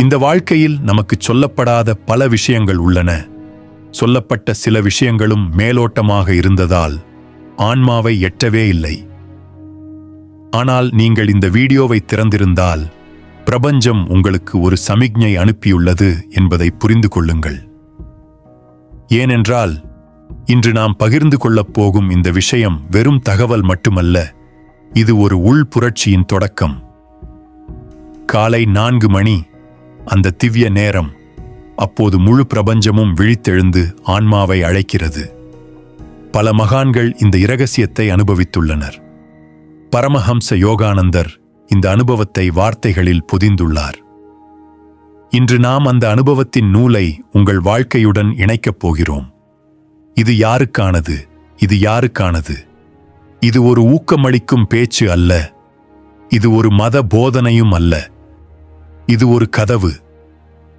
இந்த வாழ்க்கையில் நமக்கு சொல்லப்படாத பல விஷயங்கள் உள்ளன. சொல்லப்பட்ட சில விஷயங்களும் மேலோட்டமாக இருந்ததால் ஆன்மாவை எட்டவே இல்லை. ஆனால் நீங்கள் இந்த வீடியோவை திறந்திருந்தால் பிரபஞ்சம் உங்களுக்கு ஒரு சமிக்ஞை அனுப்பியுள்ளது என்பதை புரிந்து கொள்ளுங்கள். ஏனென்றால் இன்று நாம் பகிர்ந்து கொள்ளப் போகும் இந்த விஷயம் வெறும் தகவல் மட்டுமல்ல இது ஒரு உள் புரட்சியின் தொடக்கம். காலை நான்கு மணி அந்த திவ்ய நேரம் அப்போது முழு பிரபஞ்சமும் விழித்தெழுந்து ஆன்மாவை அழைக்கிறது. பல மகான்கள் இந்த இரகசியத்தை அனுபவித்துள்ளனர். பரமஹம்ச யோகானந்தர் இந்த அனுபவத்தை வார்த்தைகளில் பொதிந்துள்ளார். இன்று நாம் அந்த அனுபவத்தின் நூலை உங்கள் வாழ்க்கையுடன் இணைக்கப் போகிறோம். இது யாருக்கானது? இது யாருக்கானது? இது ஒரு ஊக்கமளிக்கும் பேச்சு அல்ல. இது ஒரு மத போதனையும் அல்ல. இது ஒரு கதவு.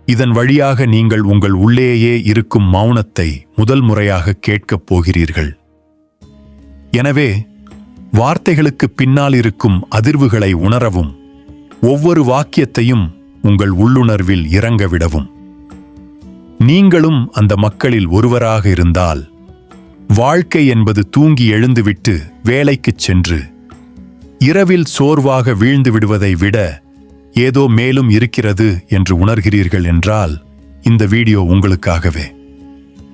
இதன் வழியாக நீங்கள் உங்கள் உள்ளேயே இருக்கும் மௌனத்தை முதல் முறையாக கேட்கப் போகிறீர்கள். எனவே வார்த்தைகளுக்கு பின்னால் இருக்கும் அதிர்வுகளை உணரவும் ஒவ்வொரு வாக்கியத்தையும் உங்கள் உள்ளுணர்வில் இறங்க விடவும். நீங்களும் அந்த மக்களில் ஒருவராக இருந்தால் வாழ்க்கை என்பது தூங்கி எழுந்துவிட்டு வேலைக்குச் சென்று இரவில் சோர்வாக வீழ்ந்து விடுவதை விட ஏதோ மேலும் இருக்கிறது என்று உணர்கிறீர்கள் என்றால் இந்த வீடியோ உங்களுக்காகவே.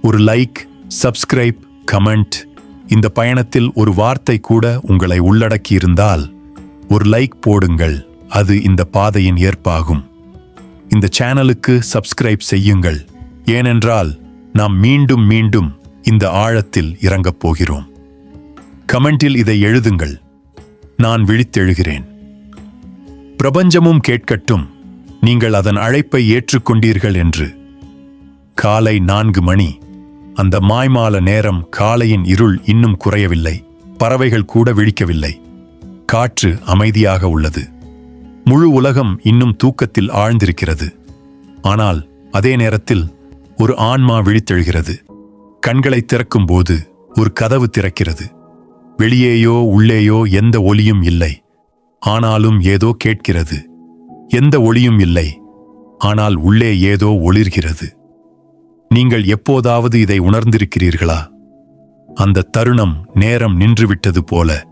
ஒரு லைக் சப்ஸ்கிரைப் கமெண்ட் இந்த பயணத்தில் ஒரு வார்த்தை கூட உங்களை உள்ளடக்கியிருந்தால் ஒரு லைக் போடுங்கள் அது இந்த பாதையின் ஏற்பாகும். இந்த சேனலுக்கு சப்ஸ்கிரைப் செய்யுங்கள் ஏனென்றால் நாம் மீண்டும் மீண்டும் இந்த ஆழத்தில் இறங்கப் போகிறோம். கமெண்டில் இதை எழுதுங்கள் நான் விழித்தெழுகிறேன். பிரபஞ்சமும் கேட்கட்டும். நீங்கள் அதன் அழைப்பை ஏற்றுக்கொண்டீர்கள் என்று. காலை நான்கு மணி. அந்த மாய்மால நேரம் காலையின் இருள் இன்னும் குறையவில்லை. பறவைகள் கூட விழிக்கவில்லை. காற்று அமைதியாக உள்ளது. முழு உலகம் இன்னும் தூக்கத்தில் ஆழ்ந்திருக்கிறது. ஆனால் அதே நேரத்தில் ஒரு ஆன்மா விழித்தெழுகிறது. கண்களை திறக்கும்போது ஒரு கதவு திறக்கிறது. வெளியேயோ உள்ளேயோ எந்த ஒலியும் இல்லை. ஆனாலும் ஏதோ கேட்கிறது. எந்த ஒளியும் இல்லை. ஆனால் உள்ளே ஏதோ ஒளிர்கிறது. நீங்கள் எப்போதாவது இதை உணர்ந்திருக்கிறீர்களா? அந்த தருணம் நேரம் நின்றுவிட்டது போல.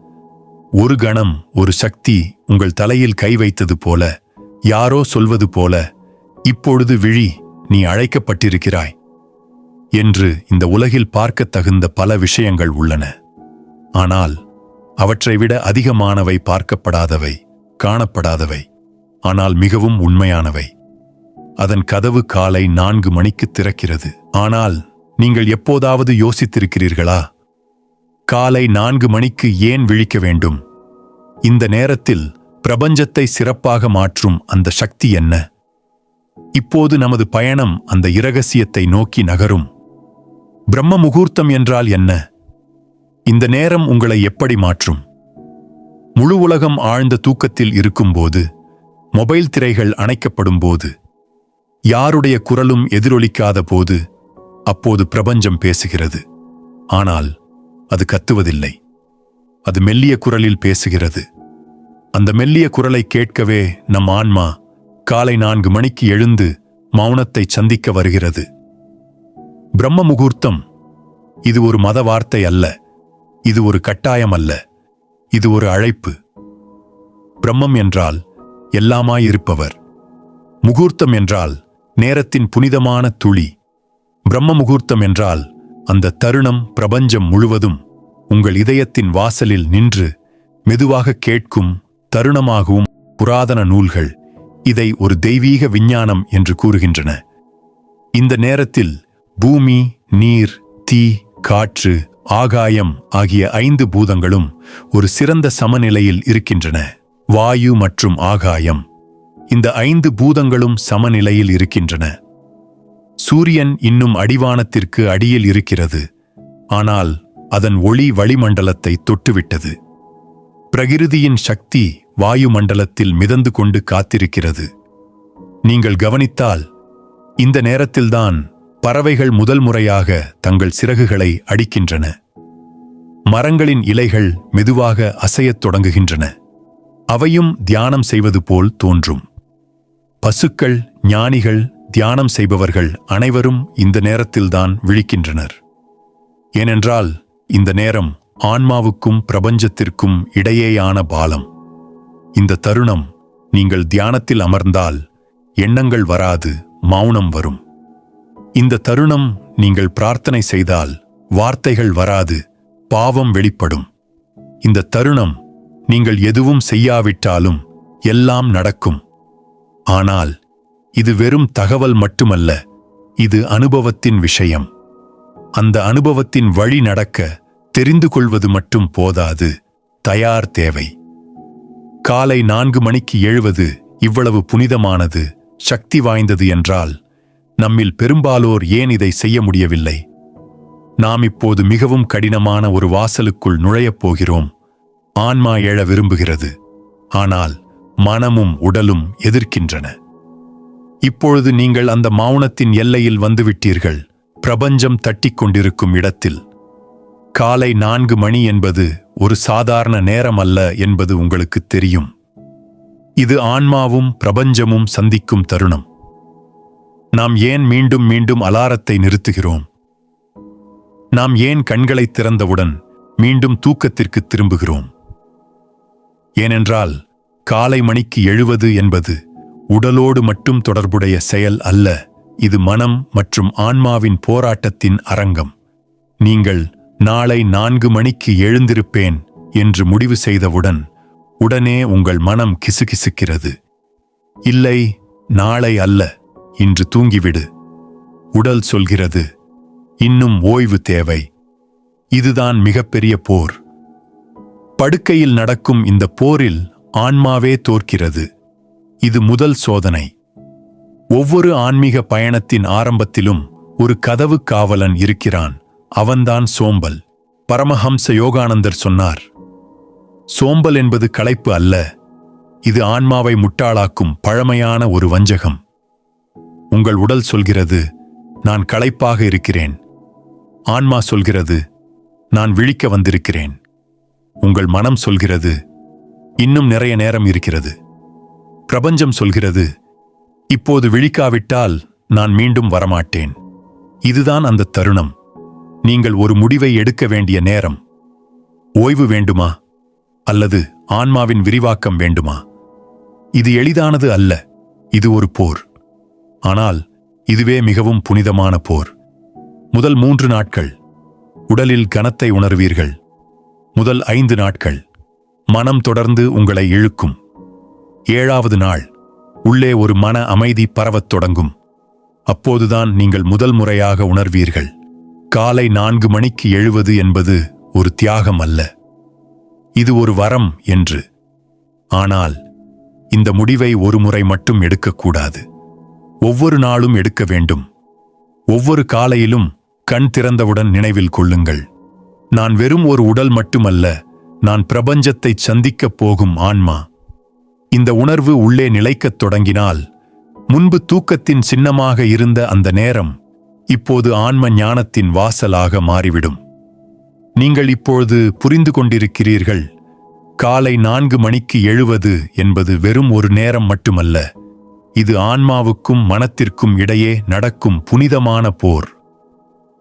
ஒரு கணம் ஒரு சக்தி உங்கள் தலையில் கை வைத்தது போல. யாரோ சொல்வது போல இப்பொழுது விழி நீ அழைக்கப்பட்டிருக்கிறாய் என்று இந்த உலகில் பார்க்கத் தகுந்த பல விஷயங்கள் உள்ளன. ஆனால் அவற்றை விட அதிகமானவை பார்க்கப்படாதவை காணப்படாதவை ஆனால் மிகவும் உண்மையானவை. அதன் கதவு காலை நான்கு மணிக்கு திறக்கிறது. ஆனால் நீங்கள் எப்போதாவது யோசித்திருக்கிறீர்களா? காலை நான்கு மணிக்கு ஏன் விழிக்க வேண்டும்? இந்த நேரத்தில் பிரபஞ்சத்தை சிறப்பாக மாற்றும் அந்த சக்தி என்ன? இப்போது நமது பயணம் அந்த இரகசியத்தை நோக்கி நகரும். பிரம்ம முகூர்த்தம் என்றால் என்ன? இந்த நேரம் உங்களை எப்படி மாற்றும்? முழு உலகம் ஆழ்ந்த தூக்கத்தில் இருக்கும்போது மொபைல் திரைகள் அணைக்கப்படும் போது யாருடைய குரலும் எதிரொலிக்காத போது அப்போது பிரபஞ்சம் பேசுகிறது. ஆனால் அது கத்துவதில்லை. அது மெல்லிய குரலில் பேசுகிறது. அந்த மெல்லிய குரலை கேட்கவே நம் ஆன்மா காலை நான்கு மணிக்கு எழுந்து மௌனத்தை சந்திக்க வருகிறது. பிரம்ம முகூர்த்தம் இது ஒரு மத வார்த்தை அல்ல. இது ஒரு கட்டாயம் அல்ல இது ஒரு அழைப்பு. பிரம்மம் என்றால் எல்லாமாயிருப்பவர். முகூர்த்தம் என்றால் நேரத்தின் புனிதமான துளி. பிரம்ம முகூர்த்தம் என்றால் அந்த தருணம் பிரபஞ்சம் முழுவதும் உங்கள் இதயத்தின் வாசலில் நின்று மெதுவாக கேட்கும் தருணமாகவும் புராதன நூல்கள் இதை ஒரு தெய்வீக விஞ்ஞானம் என்று கூறுகின்றன. இந்த நேரத்தில் பூமி நீர் தீ காற்று ஆகாயம் ஆகிய ஐந்து பூதங்களும் ஒரு சிறந்த சமநிலையில் இருக்கின்றன. வாயு மற்றும் ஆகாயம். இந்த ஐந்து பூதங்களும் சமநிலையில் இருக்கின்றன. சூரியன் இன்னும் அடிவானத்திற்கு அடியில் இருக்கிறது. ஆனால் அதன் ஒளி வளிமண்டலத்தை தொட்டுவிட்டது. பிரகிருதியின் சக்தி வாயுமண்டலத்தில் மிதந்து கொண்டு காத்திருக்கிறது. நீங்கள் கவனித்தால் இந்த நேரத்தில்தான் பறவைகள் முதல் முறையாக தங்கள் சிறகுகளை அடிக்கின்றன. மரங்களின் இலைகள் மெதுவாக அசையத் தொடங்குகின்றன. அவையும் தியானம் செய்வது போல் தோன்றும். பசுக்கள் ஞானிகள் தியானம் செய்பவர்கள் அனைவரும் இந்த நேரத்தில்தான் விழிக்கின்றனர். ஏனென்றால் இந்த நேரம் ஆன்மாவுக்கும் பிரபஞ்சத்திற்கும் இடையேயான பாலம். இந்த தருணம் நீங்கள் தியானத்தில் அமர்ந்தால் எண்ணங்கள் வராது மௌனம் வரும். இந்த தருணம் நீங்கள் பிரார்த்தனை செய்தால் வார்த்தைகள் வராது பாவம் வெளிப்படும். இந்த தருணம் நீங்கள் எதுவும் செய்யாவிட்டாலும் எல்லாம் நடக்கும். ஆனால் இது வெறும் தகவல் மட்டுமல்ல இது அனுபவத்தின் விஷயம். அந்த அனுபவத்தின் வழி நடக்க தெரிந்து கொள்வது மட்டும் போதாது தயார் தேவை. காலை நான்கு மணிக்கு எழுவது இவ்வளவு புனிதமானது சக்தி வாய்ந்தது என்றால் நம்மில் பெரும்பாலோர் ஏன் இதை செய்ய முடியவில்லை? நாம் இப்போது மிகவும் கடினமான ஒரு வாசலுக்குள் நுழையப் போகிறோம். ஆன்மா எழ விரும்புகிறது. ஆனால் மனமும் உடலும் எதிர்க்கின்றன. இப்பொழுது நீங்கள் அந்த மௌனத்தின் எல்லையில் வந்துவிட்டீர்கள். பிரபஞ்சம் தட்டிக் கொண்டிருக்கும் இடத்தில். காலை நான்கு மணி என்பது ஒரு சாதாரண நேரம் அல்ல என்பது உங்களுக்கு தெரியும். இது ஆன்மாவும் பிரபஞ்சமும் சந்திக்கும் தருணம். நாம் ஏன் மீண்டும் மீண்டும் அலாரத்தை நிறுத்துகிறோம்? நாம் ஏன் கண்களை திறந்தவுடன் மீண்டும் தூக்கத்திற்கு திரும்புகிறோம்? ஏனென்றால் காலை மணிக்கு எழுவது என்பது உடலோடு மட்டும் தொடர்புடைய செயல் அல்ல இது மனம் மற்றும் ஆன்மாவின் போராட்டத்தின் அரங்கம். நீங்கள் நாளை நான்கு மணிக்கு எழுந்திருப்பேன் என்று முடிவு செய்தவுடன் உடனே உங்கள் மனம் கிசுகிசுக்கிறது. இல்லை நாளை அல்ல. இன்று தூங்கிவிடு. உடல் சொல்கிறது இன்னும் ஓய்வு தேவை. இதுதான் மிகப்பெரிய போர். படுக்கையில் நடக்கும் இந்த போரில் ஆன்மாவே தோற்கிறது. இது முதல் சோதனை. ஒவ்வொரு ஆன்மீக பயணத்தின் ஆரம்பத்திலும் ஒரு கதவு காவலன் இருக்கிறான். அவன்தான் சோம்பல். பரமஹம்ச யோகானந்தர் சொன்னார் சோம்பல் என்பது களைப்பு அல்ல. இது ஆன்மாவை முட்டாளாக்கும் பழமையான ஒரு வஞ்சகம். உங்கள் உடல் சொல்கிறது நான் களைப்பாக இருக்கிறேன். ஆன்மா சொல்கிறது நான் விழிக்க வந்திருக்கிறேன். உங்கள் மனம் சொல்கிறது இன்னும் நிறைய நேரம் இருக்கிறது. பிரபஞ்சம் சொல்கிறது இப்போது விழிக்காவிட்டால் நான் மீண்டும் வரமாட்டேன். இதுதான் அந்த தருணம். நீங்கள் ஒரு முடிவை எடுக்க வேண்டிய நேரம். ஓய்வு வேண்டுமா? அல்லது ஆன்மாவின் விரிவாக்கம் வேண்டுமா? இது எளிதானது அல்ல இது ஒரு போர். ஆனால் இதுவே மிகவும் புனிதமான போர். முதல் மூன்று நாட்கள் உடலில் கனத்தை உணர்வீர்கள். முதல் ஐந்து நாட்கள் மனம் தொடர்ந்து உங்களை இழுக்கும். ஏழாவது நாள் உள்ளே ஒரு மன அமைதி பரவத் தொடங்கும். அப்போதுதான் நீங்கள் முதல் முறையாக உணர்வீர்கள். காலை நான்கு மணிக்கு எழுவது என்பது ஒரு தியாகம் அல்ல. இது ஒரு வரம் என்று. ஆனால் இந்த முடிவை ஒரு முறை மட்டும் எடுக்கக்கூடாது. ஒவ்வொரு நாளும் எடுக்க வேண்டும். ஒவ்வொரு காலையிலும் கண் திறந்தவுடன் நினைவில் கொள்ளுங்கள். நான் வெறும் ஒரு உடல் மட்டுமல்ல நான் பிரபஞ்சத்தை சந்திக்கப் போகும் ஆன்மா. இந்த உணர்வு உள்ளே நிலைக்கத் தொடங்கினால் முன்பு தூக்கத்தின் சின்னமாக இருந்த அந்த நேரம் இப்போது ஆன்ம ஞானத்தின் வாசலாக மாறிவிடும். நீங்கள் இப்பொழுது புரிந்து கொண்டிருக்கிறீர்கள் காலை நான்கு மணிக்கு எழுவது என்பது வெறும் ஒரு நேரம் மட்டுமல்ல இது ஆன்மாவுக்கும் மனத்திற்கும் இடையே நடக்கும் புனிதமான போர்.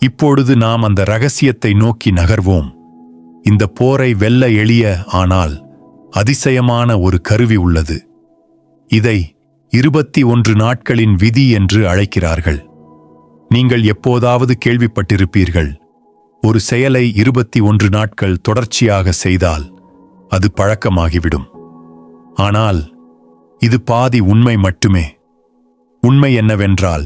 இப்பொழுது நாம் அந்த ரகசியத்தை நோக்கி நகர்வோம். இந்த போரை வெல்ல எளிய ஆனால் அதிசயமான ஒரு கருவி உள்ளது. இதை இருபத்தி ஒன்று நாட்களின் விதி என்று அழைக்கிறார்கள். நீங்கள் எப்போதாவது கேள்விப்பட்டிருப்பீர்கள் ஒரு செயலை இருபத்தி ஒன்று நாட்கள் தொடர்ச்சியாக செய்தால் அது பழக்கமாகிவிடும். ஆனால் இது பாதி உண்மை மட்டுமே. உண்மை என்னவென்றால்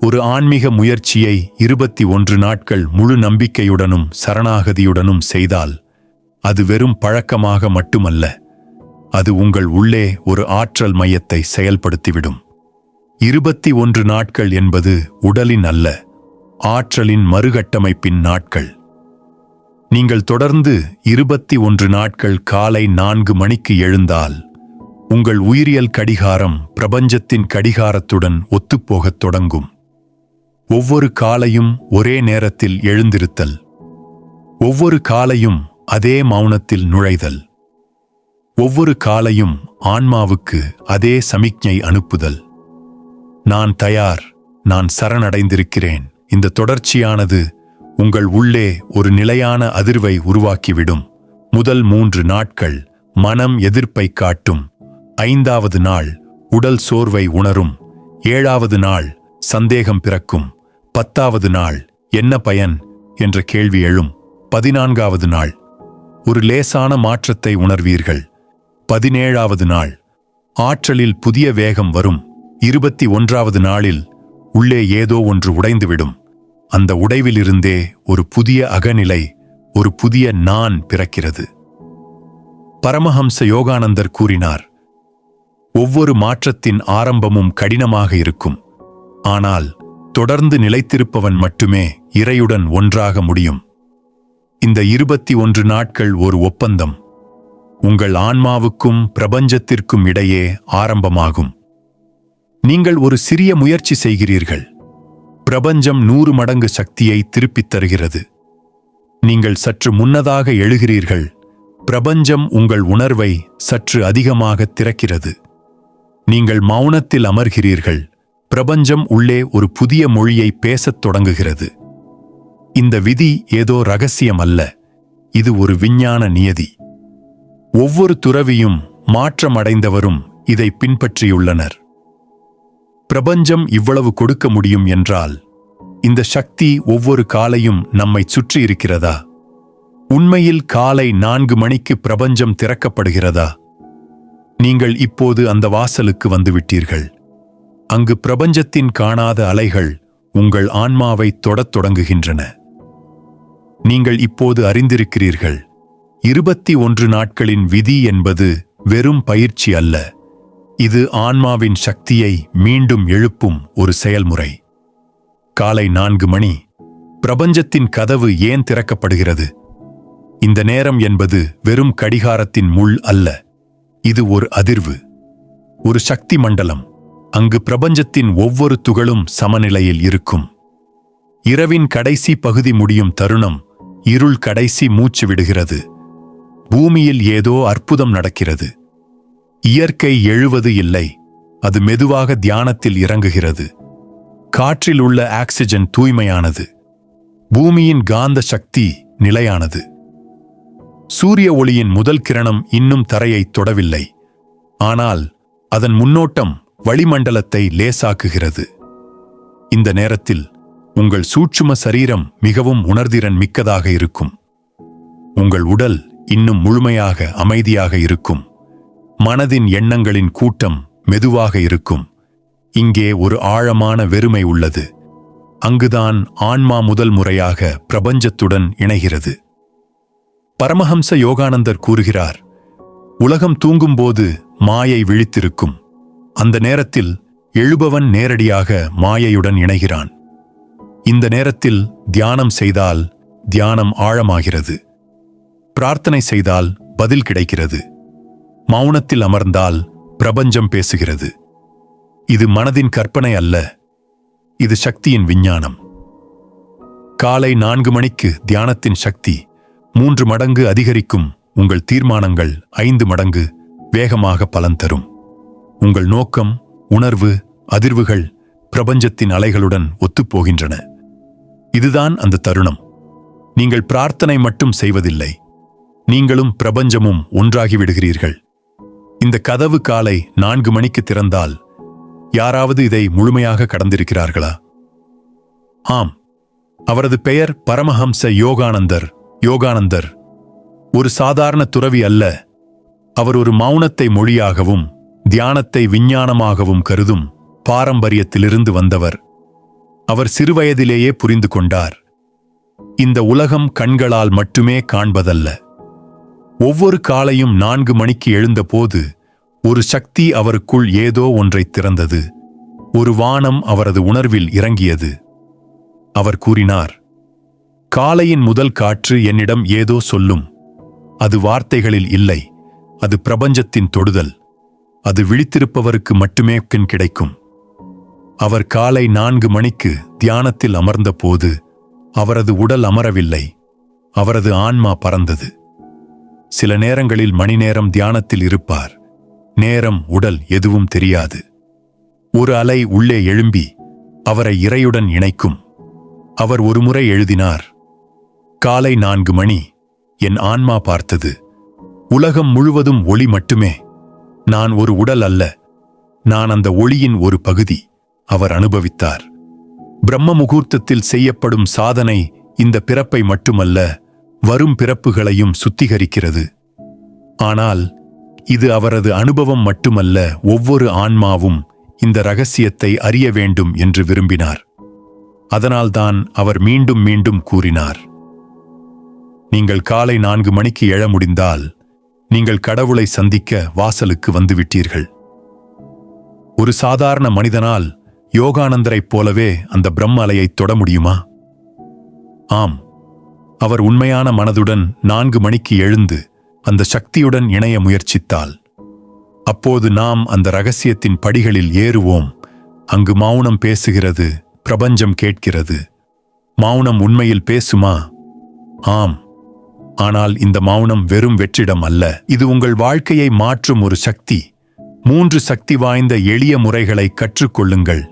ஒரு ஆன்மீக முயற்சியை இருபத்தி ஒன்று நாட்கள் முழு நம்பிக்கையுடனும் சரணாகதியுடனும் செய்தால் அது வெறும் பழக்கமாக மட்டுமல்ல அது உங்கள் உள்ளே ஒரு ஆற்றல் மையத்தை செயல்படுத்திவிடும். இருபத்தி ஒன்று நாட்கள் என்பது உடலின் அல்ல ஆற்றலின் மறுகட்டமைப்பின் நாட்கள். நீங்கள் தொடர்ந்து இருபத்தி ஒன்று நாட்கள் காலை நான்கு மணிக்கு எழுந்தால் உங்கள் உயிரியல் கடிகாரம் பிரபஞ்சத்தின் கடிகாரத்துடன் ஒத்துப்போகத் தொடங்கும். ஒவ்வொரு காலையும் ஒரே நேரத்தில் எழுந்திருத்தல். ஒவ்வொரு காலையும் அதே மௌனத்தில் நுழைதல். ஒவ்வொரு காலையும் ஆன்மாவுக்கு அதே சமிக்ஞை அனுப்புதல். நான் தயார் நான் சரணடைந்திருக்கிறேன். இந்த தொடர்ச்சியானது உங்கள் உள்ளே ஒரு நிலையான அதிர்வை உருவாக்கிவிடும். முதல் மூன்று நாட்கள் மனம் எதிர்ப்பை காட்டும். ஐந்தாவது நாள் உடல் சோர்வை உணரும். ஏழாவது நாள் சந்தேகம் பிறக்கும். பத்தாவது நாள் என்ன பயன்? என்ற கேள்வி எழும். பதினான்காவது நாள் ஒரு லேசான மாற்றத்தை உணர்வீர்கள். பதினேழாவது நாள் ஆற்றலில் புதிய வேகம் வரும். இருபத்தி ஒன்றாவது நாளில் உள்ளே ஏதோ ஒன்று உடைந்துவிடும். அந்த உடைவிலிருந்தே ஒரு புதிய அகநிலை ஒரு புதிய நான் பிறக்கிறது. பரமஹம்ச யோகானந்தர் கூறினார் ஒவ்வொரு மாற்றத்தின் ஆரம்பமும் கடினமாக இருக்கும். ஆனால் தொடர்ந்து நிலைத்திருப்பவன் மட்டுமே இறையுடன் ஒன்றாக முடியும். இந்த இருபத்தி ஒன்று நாட்கள் ஒரு ஒப்பந்தம். உங்கள் ஆன்மாவுக்கும் பிரபஞ்சத்திற்கும் இடையே ஆரம்பமாகும். நீங்கள் ஒரு சிறிய முயற்சி செய்கிறீர்கள். பிரபஞ்சம் நூறு மடங்கு சக்தியை திருப்பித் தருகிறது. நீங்கள் சற்று முன்னதாக எழுகிறீர்கள். பிரபஞ்சம் உங்கள் உணர்வை சற்று அதிகமாக திறக்கிறது. நீங்கள் மௌனத்தில் அமர்கிறீர்கள். பிரபஞ்சம் உள்ளே ஒரு புதிய மொழியை பேசத் தொடங்குகிறது. இந்த விதி ஏதோ ரகசியம் அல்ல இது ஒரு விஞ்ஞான நியதி. ஒவ்வொரு துறவியும் மாற்றமடைந்தவரும் இதை பின்பற்றியுள்ளனர். பிரபஞ்சம் இவ்வளவு கொடுக்க முடியும் என்றால் இந்த சக்தி ஒவ்வொரு காலையும் நம்மை சுற்றி இருக்கிறதா? உண்மையில் காலை நான்கு மணிக்கு பிரபஞ்சம் திறக்கப்படுகிறதா? நீங்கள் இப்போது அந்த வாசலுக்கு வந்துவிட்டீர்கள். அங்கு பிரபஞ்சத்தின் காணாத அலைகள் உங்கள் ஆன்மாவை தொடத் தொடங்குகின்றன. நீங்கள் இப்போது அறிந்திருக்கிறீர்கள். இருபத்தி ஒன்று நாட்களின் விதி என்பது வெறும் பயிற்சி அல்ல. இது ஆன்மாவின் சக்தியை மீண்டும் எழுப்பும் ஒரு செயல்முறை. காலை நான்கு மணி. பிரபஞ்சத்தின் கதவு ஏன் திறக்கப்படுகிறது? இந்த நேரம் என்பது வெறும் கடிகாரத்தின் முள் அல்ல. இது ஒரு அதிர்வு ஒரு சக்தி மண்டலம். அங்கு பிரபஞ்சத்தின் ஒவ்வொரு துகளும் சமநிலையில் இருக்கும். இரவின் கடைசி பகுதி முடியும் தருணம் இருள் கடைசி மூச்சு விடுகிறது. பூமியில் ஏதோ அற்புதம் நடக்கிறது. இயற்கை எழுவது இல்லை அது மெதுவாக தியானத்தில் இறங்குகிறது. காற்றில் உள்ள ஆக்சிஜன் தூய்மையானது. பூமியின் காந்த சக்தி நிலையானது. சூரிய ஒளியின் முதல் கிரணம் இன்னும் தரையை தொடவில்லை. ஆனால் அதன் முன்னோட்டம் வளிமண்டலத்தை லேசாக்குகிறது. இந்த நேரத்தில் உங்கள் சூட்சும சரீரம் மிகவும் உணர்திறன் மிக்கதாக இருக்கும். உங்கள் உடல் இன்னும் முழுமையாக அமைதியாக இருக்கும். மனதின் எண்ணங்களின் கூட்டம் மெதுவாக இருக்கும். இங்கே ஒரு ஆழமான வெறுமை உள்ளது. அங்குதான் ஆன்மா முதல் முறையாக பிரபஞ்சத்துடன் இணைகிறது. பரமஹம்ச யோகானந்தர் கூறுகிறார் உலகம் தூங்கும்போது மாயை விழித்திருக்கும். அந்த நேரத்தில் எழுபவன் நேரடியாக மாயையுடன் இணைகிறான். இந்த நேரத்தில் தியானம் செய்தால் தியானம் ஆழமாகிறது. பிரார்த்தனை செய்தால் பதில் கிடைக்கிறது. மௌனத்தில் அமர்ந்தால் பிரபஞ்சம் பேசுகிறது. இது மனதின் கற்பனை அல்ல இது சக்தியின் விஞ்ஞானம். காலை நான்கு மணிக்கு தியானத்தின் சக்தி மூன்று மடங்கு அதிகரிக்கும் உங்கள் தீர்மானங்கள் ஐந்து மடங்கு வேகமாக பலன் தரும். உங்கள் நோக்கம் உணர்வு அதிர்வுகள் பிரபஞ்சத்தின் அலைகளுடன் ஒத்துப்போகின்றன. இதுதான் அந்த தருணம். நீங்கள் பிரார்த்தனை மட்டும் செய்வதில்லை. நீங்களும் பிரபஞ்சமும் ஒன்றாகிவிடுகிறீர்கள் இந்த கதவு காலை நான்கு மணிக்கு திறந்தால் யாராவது இதை முழுமையாக கடந்திருக்கிறார்களா? ஆம். அவரது பெயர் பரமஹம்ச யோகானந்தர். யோகானந்தர். ஒரு சாதாரண துறவி அல்ல. அவர் ஒரு மௌனத்தை மொழியாகவும் தியானத்தை விஞ்ஞானமாகவும் கருதும் பாரம்பரியத்திலிருந்து வந்தவர். அவர் சிறுவயதிலேயே புரிந்து கொண்டார். இந்த உலகம் கண்களால் மட்டுமே காண்பதல்ல. ஒவ்வொரு காலையும் நான்கு மணிக்கு எழுந்தபோது ஒரு சக்தி அவருக்குள் ஏதோ ஒன்றை திறந்தது. ஒரு வானம் அவரது உணர்வில் இறங்கியது. அவர் கூறினார் காலையின் முதல் காற்று என்னிடம் ஏதோ சொல்லும். அது வார்த்தைகளில் இல்லை. அது பிரபஞ்சத்தின் தொடுதல். அது விழித்திருப்பவருக்கு மட்டுமே பின் கிடைக்கும். அவர் காலை நான்கு மணிக்கு தியானத்தில் அமர்ந்தபோது அவரது உடல் அமரவில்லை. அவரது ஆன்மா பறந்தது. சில நேரங்களில் மணி நேரம் தியானத்தில் இருப்பார். நேரம் உடல் எதுவும் தெரியாது. ஒரு அலை உள்ளே எழும்பி அவரை இறையுடன் இணைக்கும். அவர் ஒருமுறை எழுதினார் காலை நான்கு மணி. என் ஆன்மா பார்த்தது. உலகம் முழுவதும் ஒளி மட்டுமே. நான் ஒரு உடல் அல்ல. நான் அந்த ஒளியின் ஒரு பகுதி. அவர் அனுபவித்தார். பிரம்ம முகூர்த்தத்தில் செய்யப்படும் சாதனை இந்த பிறப்பை மட்டுமல்ல வரும் பிறப்புகளையும் சுத்திகரிக்கிறது. ஆனால் இது அவரது அனுபவம் மட்டுமல்ல ஒவ்வொரு ஆன்மாவும் இந்த ரகசியத்தை அறிய வேண்டும் என்று விரும்பினார். அதனால்தான் அவர் மீண்டும் மீண்டும் கூறினார். நீங்கள் காலை நான்கு மணிக்கு எழ முடிந்தால் நீங்கள் கடவுளை சந்திக்க வாசலுக்கு வந்துவிட்டீர்கள். ஒரு சாதாரண மனிதனால் யோகானந்தரைப் போலவே அந்த பிரம்ம அலையை தொட முடியுமா? ஆம். அவர் உண்மையான மனதுடன் நான்கு மணிக்கு எழுந்து அந்த சக்தியுடன் இணைய முயற்சித்தால் அப்போது நாம் அந்த ரகசியத்தின் படிகளில் ஏறுவோம். அங்கு மௌனம் பேசுகிறது பிரபஞ்சம் கேட்கிறது. மௌனம் உண்மையில் பேசுமா? ஆம். ஆனால் இந்த மௌனம் வெறும் வெற்றிடம் அல்ல. இது உங்கள் வாழ்க்கையை மாற்றும் ஒரு சக்தி. மூன்று சக்தி வாய்ந்த எளிய முறைகளை கற்றுக்கொள்ளுங்கள்.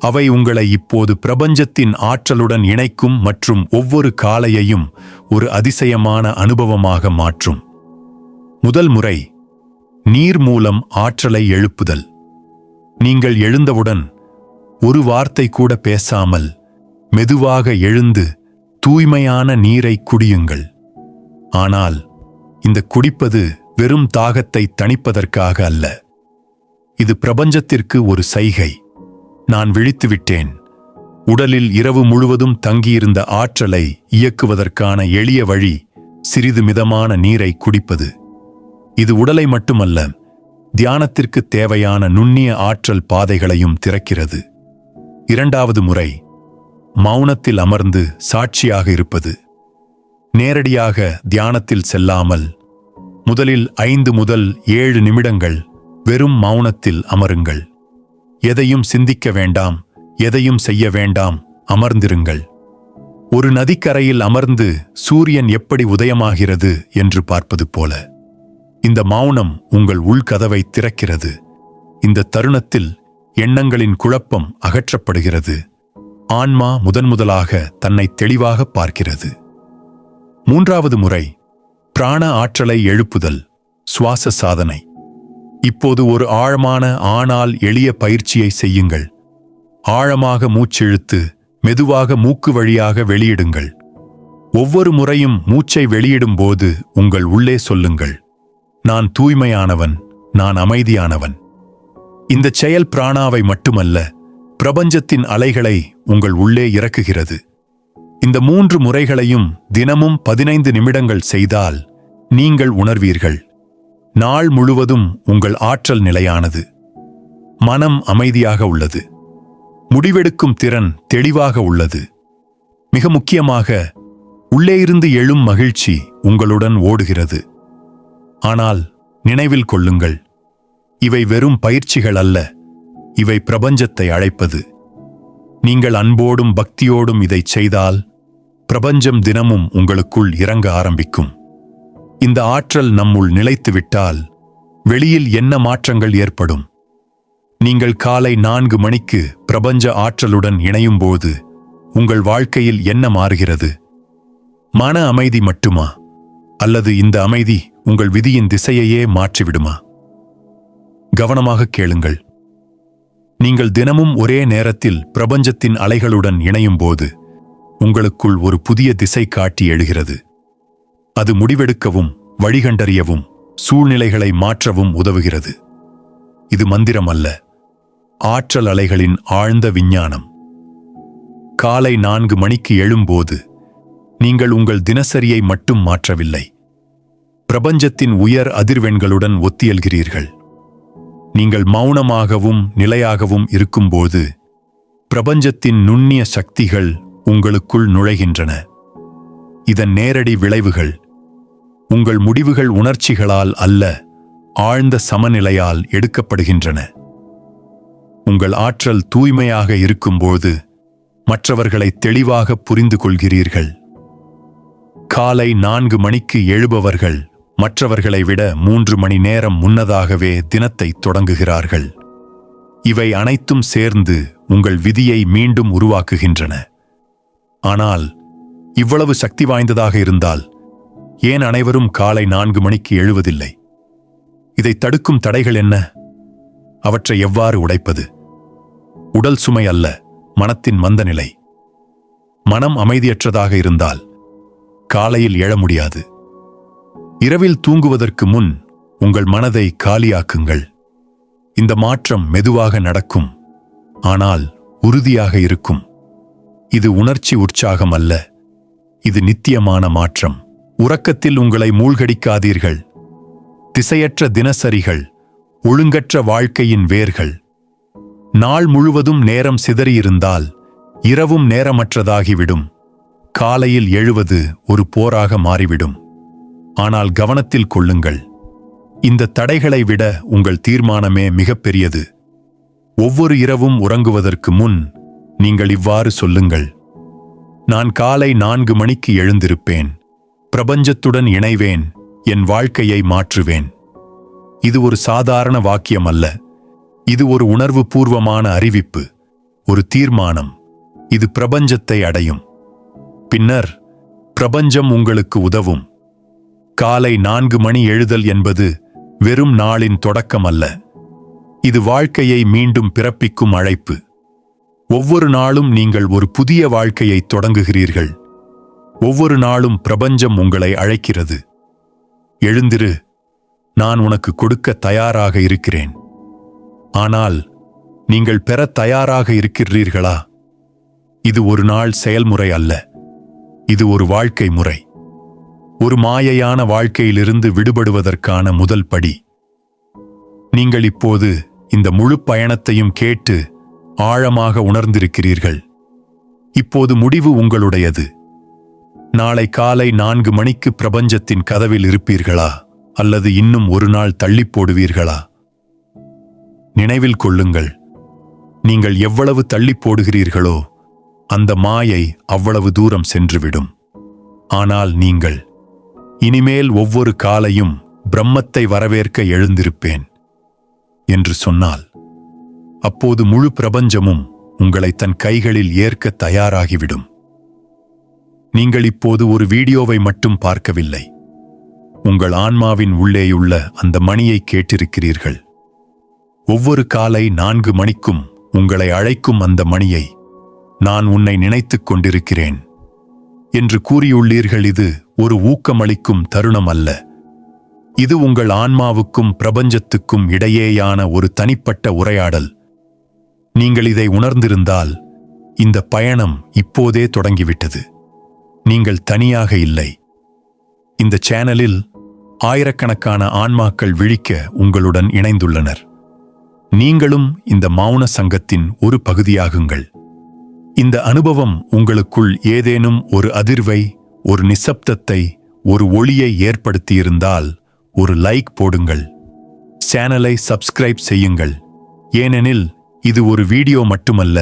அவை உங்களை இப்போது பிரபஞ்சத்தின் ஆற்றலுடன் இணைக்கும் மற்றும் ஒவ்வொரு காலையையும் ஒரு அதிசயமான அனுபவமாக மாற்றும். முதல் முறை நீர் மூலம் ஆற்றலை எழுப்புதல். நீங்கள் எழுந்தவுடன் ஒரு வார்த்தை கூட பேசாமல் மெதுவாக எழுந்து தூய்மையான நீரை குடியுங்கள். ஆனால் இந்த குடிப்பது வெறும் தாகத்தை தணிப்பதற்காக அல்ல. இது பிரபஞ்சத்திற்கு ஒரு சைகை. நான் விழித்துவிட்டேன். உடலில் இரவு முழுவதும் தங்கியிருந்த ஆற்றலை இயக்குவதற்கான எளிய வழி சிறிது மிதமான நீரை குடிப்பது. இது உடலை மட்டுமல்ல தியானத்திற்கு தேவையான நுண்ணிய ஆற்றல் பாதைகளையும் திறக்கிறது. இரண்டாவது முறை மௌனத்தில் அமர்ந்து சாட்சியாக இருப்பது. நேரடியாக தியானத்தில் செல்லாமல் முதலில் ஐந்து முதல் ஏழு நிமிடங்கள் வெறும் மௌனத்தில் அமருங்கள். எதையும் சிந்திக்க வேண்டாம் எதையும் செய்ய வேண்டாம் அமர்ந்திருங்கள். ஒரு நதிக்கரையில் அமர்ந்து சூரியன் எப்படி உதயமாகிறது என்று பார்ப்பது போல இந்த மௌனம் உங்கள் உள்கதவை திறக்கிறது. இந்த தருணத்தில் எண்ணங்களின் குழப்பம் அகற்றப்படுகிறது. ஆன்மா முதன்முதலாக தன்னை தெளிவாக பார்க்கிறது. மூன்றாவது முறை பிராண ஆற்றலை எழுப்புதல் சுவாச சாதனை. இப்போது ஒரு ஆழமான ஆனால் எளிய பயிற்சியை செய்யுங்கள். ஆழமாக மூச்சிழுத்து மெதுவாக மூக்கு வழியாக வெளியிடுங்கள். ஒவ்வொரு முறையும் மூச்சை வெளியிடும்போது உங்கள் உள்ளே சொல்லுங்கள். நான் தூய்மையானவன் நான் அமைதியானவன். இந்த செயல் பிராணாவை மட்டுமல்ல பிரபஞ்சத்தின் அலைகளை உங்கள் உள்ளே இறக்குகிறது. இந்த மூன்று முறைகளையும் தினமும் பதினைந்து நிமிடங்கள் செய்தால் நீங்கள் உணர்வீர்கள். நாள் முழுவதும் உங்கள் ஆற்றல் நிலையானது. மனம் அமைதியாக உள்ளது. முடிவெடுக்கும் திறன் தெளிவாக உள்ளது. மிக முக்கியமாக உள்ளே இருந்து எழும் மகிழ்ச்சி உங்களுடன் ஓடுகிறது. ஆனால் நினைவில் கொள்ளுங்கள். இவை வெறும் பயிற்சிகள் அல்ல. இவை பிரபஞ்சத்தை அழைப்பது. நீங்கள் அன்போடும் பக்தியோடும் இதைச் செய்தால் பிரபஞ்சம் தினமும் உங்களுக்குள் இறங்க ஆரம்பிக்கும். இந்த ஆற்றல் நம்முள் நிலைத்துவிட்டால் வெளியில் என்ன மாற்றங்கள் ஏற்படும்? நீங்கள் காலை நான்கு மணிக்கு பிரபஞ்ச ஆற்றலுடன் இணையும்போது உங்கள் வாழ்க்கையில் என்ன மாறுகிறது? மன அமைதி மட்டுமா? அல்லது இந்த அமைதி உங்கள் விதியின் திசையையே மாற்றிவிடுமா? கவனமாக கேளுங்கள். நீங்கள் தினமும் ஒரே நேரத்தில் பிரபஞ்சத்தின் அலைகளுடன் இணையும்போது உங்களுக்குள் ஒரு புதிய திசை காட்டி எழுகிறது. அது முடிவெடுக்கவும் வழிகண்டறியவும் சூழ்நிலைகளை மாற்றவும் உதவுகிறது. இது மந்திரம் அல்ல ஆற்றல் அலைகளின் ஆழ்ந்த விஞ்ஞானம். காலை நான்கு மணிக்கு எழும்போது நீங்கள் உங்கள் தினசரியை மட்டும் மாற்றவில்லை. பிரபஞ்சத்தின் உயர் அதிர்வெண்களுடன் ஒத்தியல்கிறீர்கள். நீங்கள் மௌனமாகவும் நிலையாகவும் இருக்கும்போது பிரபஞ்சத்தின் நுண்ணிய சக்திகள் உங்களுக்குள் நுழைகின்றன. இதன் நேரடி விளைவுகள் உங்கள் முடிவுகள் உணர்ச்சிகளால் அல்ல ஆழ்ந்த சமநிலையால் எடுக்கப்படுகின்றன. உங்கள் ஆற்றல் தூய்மையாக இருக்கும்போது மற்றவர்களை தெளிவாக புரிந்து கொள்கிறீர்கள். காலை நான்கு மணிக்கு எழுபவர்கள் மற்றவர்களை விட மூன்று மணி நேரம் முன்னதாகவே தினத்தை தொடங்குகிறார்கள். இவை அனைத்தும் சேர்ந்து உங்கள் விதியை மீண்டும் உருவாக்குகின்றன. ஆனால் இவ்வளவு சக்தி வாய்ந்ததாக இருந்தால் ஏன் அனைவரும் காலை நான்கு மணிக்கு எழுவதில்லை? இதை தடுக்கும் தடைகள் என்ன? அவற்றை எவ்வாறு உடைப்பது? உடல் சுமை அல்ல மனத்தின் மந்தநிலை மனம் அமைதியற்றதாக இருந்தால் காலையில் எழ முடியாது. இரவில் தூங்குவதற்கு முன் உங்கள் மனதை காலியாக்குங்கள். இந்த மாற்றம் மெதுவாக நடக்கும் ஆனால் உறுதியாக இருக்கும். இது உணர்ச்சி உற்சாகம் அல்ல. இது நித்தியமான மாற்றம். உறக்கத்தில் உங்களை மூழ்கடிக்காதீர்கள். திசையற்ற தினசரிகள் ஒழுங்கற்ற வாழ்க்கையின் வேர்கள். நாள் முழுவதும் நேரம் சிதறியிருந்தால் இரவும் நேரமற்றதாகிவிடும். காலையில் எழுவது ஒரு போராக மாறிவிடும். ஆனால் கவனத்தில் கொள்ளுங்கள். இந்த தடைகளை விட உங்கள் தீர்மானமே மிகப்பெரியது. ஒவ்வொரு இரவும் உறங்குவதற்கு முன் நீங்கள் இவ்வாறு சொல்லுங்கள். நான் காலை நான்கு மணிக்கு எழுந்திருப்பேன். பிரபஞ்சத்துடன் இணைவேன். என் வாழ்க்கையை மாற்றுவேன். இது ஒரு சாதாரண வாக்கியம் அல்ல. இது ஒரு உணர்வு பூர்வமான அறிவிப்பு. ஒரு தீர்மானம். இது பிரபஞ்சத்தை அடையும். பின்னர் பிரபஞ்சம் உங்களுக்கு உதவும். காலை நான்கு மணி எழுதல் என்பது வெறும் நாளின் தொடக்கம் அல்ல. இது வாழ்க்கையை மீண்டும் பிறப்பிக்கும் அழைப்பு. ஒவ்வொரு நாளும் நீங்கள் ஒரு புதிய வாழ்க்கையை தொடங்குகிறீர்கள். ஒவ்வொரு நாளும் பிரபஞ்சம் உங்களை அழைக்கிறது. எழுந்திரு நான் உனக்கு கொடுக்க தயாராக இருக்கிறேன். ஆனால் நீங்கள் பெற தயாராக இருக்கிறீர்களா? இது ஒரு நாள் செயல்முறை அல்ல. இது ஒரு வாழ்க்கை முறை. ஒரு மாயையான வாழ்க்கையிலிருந்து விடுபடுவதற்கான முதல் படி. நீங்கள் இப்போது இந்த முழு பயணத்தையும் கேட்டு ஆழமாக உணர்ந்திருக்கிறீர்கள். இப்போது முடிவு உங்களுடையது. நாளை காலை நான்கு மணிக்கு பிரபஞ்சத்தின் கதவில் இருப்பீர்களா? அல்லது இன்னும் ஒரு நாள் தள்ளி போடுவீர்களா? நினைவில் கொள்ளுங்கள். நீங்கள் எவ்வளவு தள்ளி போடுகிறீர்களோ அந்த மாயை அவ்வளவு தூரம் சென்றுவிடும். ஆனால் நீங்கள் இனிமேல் ஒவ்வொரு காலையும் பிரம்மத்தை வரவேற்க எழுந்திருப்பேன் என்று சொன்னால் அப்போது முழு பிரபஞ்சமும் உங்களை தன் கைகளில் ஏற்க தயாராகிவிடும். நீங்கள் இப்போது ஒரு வீடியோவை மட்டும் பார்க்கவில்லை. உங்கள் ஆன்மாவின் உள்ளேயுள்ள அந்த மணியை கேட்டிருக்கிறீர்கள். ஒவ்வொரு காலை நான்கு மணிக்கும் உங்களை அழைக்கும் அந்த மணியை நான் உன்னை நினைத்துக் கொண்டிருக்கிறேன். என்று கூறியுள்ளீர்கள் இது ஒரு ஊக்கமளிக்கும் தருணம் அல்ல. இது உங்கள் ஆன்மாவுக்கும் பிரபஞ்சத்துக்கும் இடையேயான ஒரு தனிப்பட்ட உரையாடல். நீங்கள் இதை உணர்ந்திருந்தால் இந்த பயணம் இப்போதே தொடங்கிவிட்டது. நீங்கள் தனியாக இல்லை. இந்த சேனலில் ஆயிரக்கணக்கான ஆன்மாக்கள் விழிக்க உங்களுடன் இணைந்துள்ளனர். நீங்களும் இந்த மௌன சங்கத்தின் ஒரு பகுதியாகுங்கள். இந்த அனுபவம் உங்களுக்குள் ஏதேனும் ஒரு அதிர்வை ஒரு நிசப்தத்தை ஒரு ஒளியை ஏற்படுத்தியிருந்தால் ஒரு லைக் போடுங்கள். சேனலை சப்ஸ்கிரைப் செய்யுங்கள். ஏனெனில் இது ஒரு வீடியோ மட்டுமல்ல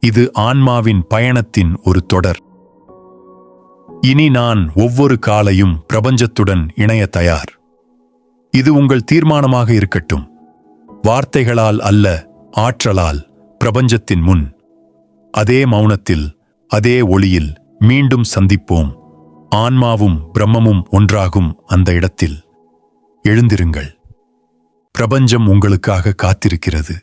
இது ஆன்மாவின் பயணத்தின் ஒரு தொடர். இனி நான் ஒவ்வொரு காலையும் பிரபஞ்சத்துடன் இணைய தயார். இது உங்கள் தீர்மானமாக இருக்கட்டும். வார்த்தைகளால் அல்ல ஆற்றலால் பிரபஞ்சத்தின் முன். அதே மௌனத்தில் அதே ஒளியில் மீண்டும் சந்திப்போம். ஆன்மாவும் பிரம்மமும் ஒன்றாகும் அந்த இடத்தில். எழுந்திருங்கள். பிரபஞ்சம் உங்களுக்காக காத்திருக்கிறது.